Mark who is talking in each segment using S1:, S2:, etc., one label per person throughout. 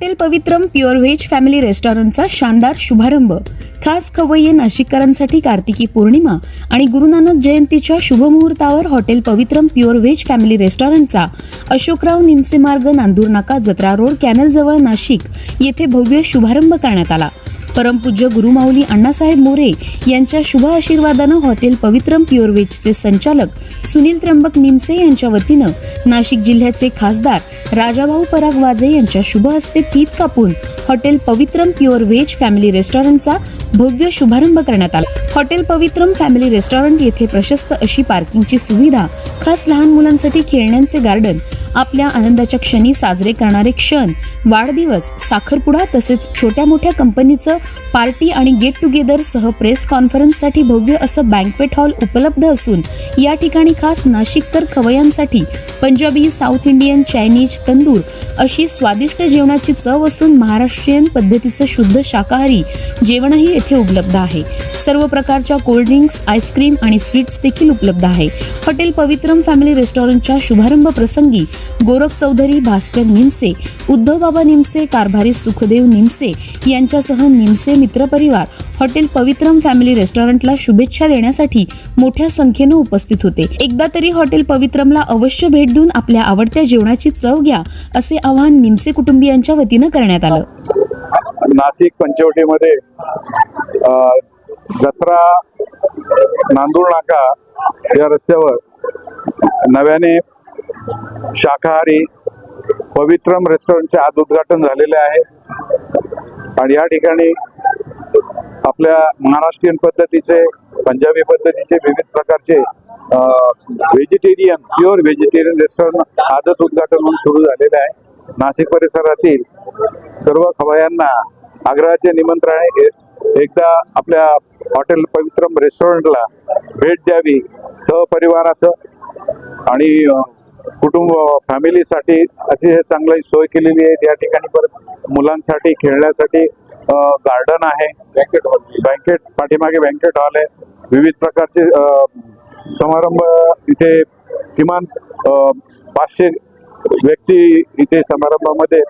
S1: Hotel Pavitram pure veg family रेस्टॉरंटचा शानदार शुभारंभ. खास खवय्ये नाशिककरांसाठी कार्तिकी पौर्णिमा आणि गुरुनानक जयंतीच्या शुभमुहूर्तावर hotel Pavitram pure veg family रेस्टॉरंटचा Ashokrao Nimse मार्ग नांदूर नाका जत्रा रोड कॅनलजवळ नाशिक येथे भव्य शुभारंभ करण्यात आला. परमपूज्य गुरुमाऊली अण्णासाहेब मोरे यांच्या शुभ आशीर्वादानं हॉटेल पवित्रम प्युअर व्हेजचे संचालक सुनील त्र्यंबक निमसे यांच्या वतीनं नाशिक जिल्ह्याचे खासदार राजाभाऊ पराग वाजे यांच्या शुभ हस्ते पीत कापून hotel Pavitram pure veg family रेस्टॉरंटचा भव्य शुभारंभ करण्यात आला. हॉटेल पवित्रम फॅमिली रेस्टॉरंट येथे प्रशस्त अशी पार्किंगची सुविधा खास लहान मुलांसाठी खेळण्यांचे गार्डन आपल्या आनंदाच्या क्षणी साजरे करणारे क्षण वाढदिवस साखरपुडा तसेच छोट्या मोठ्या कंपनीचं पार्टी आणि गेट टुगेदर सह प्रेस कॉन्फरन्ससाठी भव्य असं बँकवेट हॉल उपलब्ध असून या ठिकाणी खास नाशिककर खवयांसाठी Punjabi South Indian Chinese tandoor अशी स्वादिष्ट जेवणाची चव असून महाराष्ट्रीयन पद्धतीचं शुद्ध शाकाहारी जेवणही येथे उपलब्ध आहे. सर्व प्रकारच्या कोल्ड्रिंक्स आईस्क्रीम आणि स्वीट्स देखील उपलब्ध आहे. हॉटेल पवित्रम फॅमिली रेस्टॉरंटच्या शुभारंभ प्रसंगी गोरख चौधरी भास्कर निमसे उद्धव बाबा निमसे कारभारी सुखदेव निमसे यांच्यासह निमसे मित्रपरिवार हॉटेल पवित्रम फॅमिली रेस्टॉरंटला शुभेच्छा देण्यासाठी मोठ्या संख्येनं उपस्थित होते. एकदा तरी हॉटेल पवित्रमला अवश्य भेट देऊन आपल्या आवडत्या जेवणाची चव घ्या असे आवाहन निमसे कुटुंबियांच्या वतीनं करण्यात आलं.
S2: नाशिक पंचवटीमध्ये जत्रा नांदूर नाका या रस्त्यावर नव्याने शाकाहारी पवित्रम रेस्टॉरंटचे आज उद्घाटन झालेले आहे. आणि या ठिकाणी आपल्या महाराष्ट्रीयन पद्धतीचे पंजाबी पद्धतीचे विविध प्रकारचे व्हेजिटेरियन प्युअर व्हेजिटेरियन रेस्टॉरंट आजच उद्घाटन होऊन सुरू झालेले आहे. नाशिक परिसरातील सर्व खवयांना आग्रहाचे निमंत्रण आहे. एकदा आपल्या हॉटेल पवित्रम रेस्टॉरंटला भेट द्यावी. सहपरिवारासह आणि कुटुंब फॅमिलीसाठी अतिशय चांगली सोय केलेली आहे. या ठिकाणी परत मुलांसाठी खेळण्यासाठी गार्डन आहे. बँकेट हॉल बँकेट पाठीमागे बँकेट हॉल आहे. विविध प्रकारचे समारंभ इथे किमान पाचशे व्यक्ती इथे समारंभामध्ये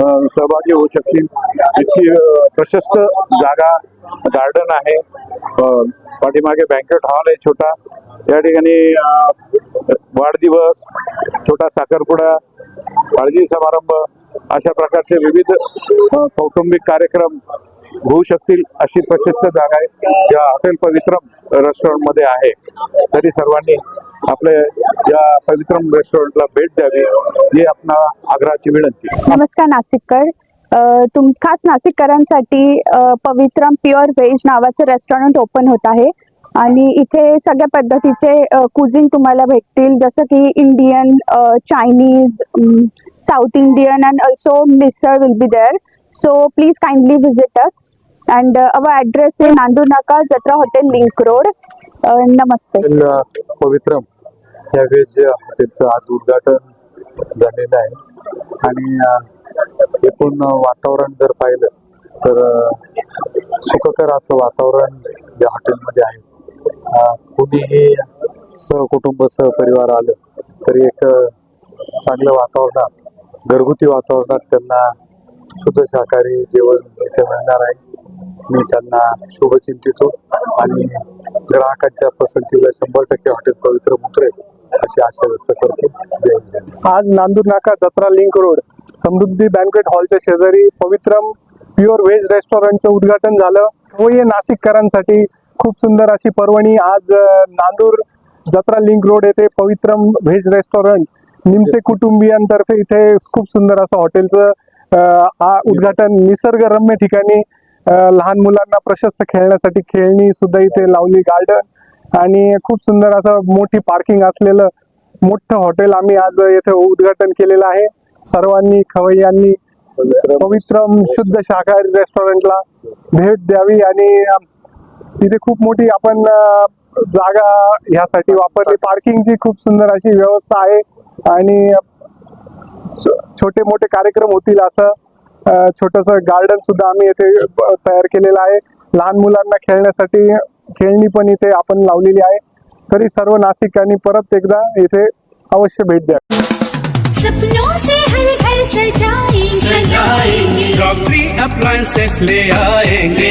S2: सहभागी होऊ शकतील. इतकी प्रशस्त जागा गार्डन आहे. पाठीमागे बँकेट हॉल आहे छोटा. या ठिकाणी वाढदिवस छोटा साखरपुडा हळदी समारंभ अशा प्रकारचे विविध कौटुंबिक कार्यक्रम होऊ शकतील अशी प्रशस्त जागा आहे. या हॉटेल पवित्रम रेस्टॉरंटमध्ये आहे. तरी सर्वांनी आपल्या या पवित्रम रेस्टॉरंटला भेट द्यावी ही आपणा आग्रहाची विनंती.
S3: नमस्कार नाशिककर तुम खास नाशिककरांसाठी पवित्रम प्युअर व्हेज नावाचं रेस्टॉरंट ओपन होत आहे. आणि इथे सगळ्या पद्धतीचे कुझिन तुम्हाला भेटतील. जसं की Indian Chinese South Indian and also misal will be there so please kindly visit us and our address आहे Nandu Naka Jatra hotel link road नमस्ते
S4: पवित्रम या वेज हॉटेलचं आज उद्घाटन झालेलं आहे. आणि एकूण वातावरण जर पाहिलं तर सुखकर असं वातावरण या हॉटेलमध्ये आहे. कुणीही सहकुटुंब सहपरिवार आलं तरी एक चांगलं वातावरणात घरगुती वातावरणात त्यांना शुद्ध शाकाहारी जेवण इथे मिळणार आहे. मी त्यांना शुभचिंतितो आणि ग्राहकांच्या पसंतीला शंभर टक्के हॉटेल पवित्र उतरेल अशी आशा व्यक्त करतो. जय जय
S5: आज नांदूर नाका जत्रा लिंक रोड समृद्धी बँकेट हॉलच्या शेजारी पवित्रम प्युअर व्हेज रेस्टॉरंटचं उद्घाटन झालं. व हे नाशिककरांसाठी खूप सुंदर अशी पर्वणी. आज नांदूर जत्रा लिंक रोड येथे पवित्रम व्हेज रेस्टॉरंट निमसे कुटुंबियांतर्फे इथे खूप सुंदर असं हॉटेलचं उद्घाटन निसर्गरम्य ठिकाणी लहान मुलांना प्रशस्त खेळण्यासाठी खेळणी सुद्धा इथे लावली गार्डन आणि खूप सुंदर असं मोठी पार्किंग असलेलं मोठं हॉटेल आम्ही आज येथे उद्घाटन केलेलं आहे. सर्वांनी खवय्यांनी पवित्रम शुद्ध शाकाहारी रेस्टॉरंटला भेट द्यावी आणि इथे खूप मोठी आपण जागा ह्यासाठी वापरली. पार्किंगची खूप सुंदर अशी व्यवस्था आहे. आणि छोटे मोठे कार्यक्रम होतील असं छोटस गार्डन सुद्धा आम्ही येथे तयार केलेलं आहे. लहान मुलांना खेळण्यासाठी खेळणी पण इथे आपण लावलेली आहे. तरी सर्व नाशिकांनी परत एकदा इथे अवश्य भेट द्या.
S6: सपनों से हर घर सजाएंगे.
S7: सजाएंगे.
S6: अप्लायंसेस ले आएंगे.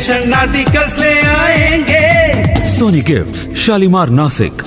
S6: स्टेशन आर्टिकल्स ले आएंगे।
S8: Sony gifts Shalimar Nashik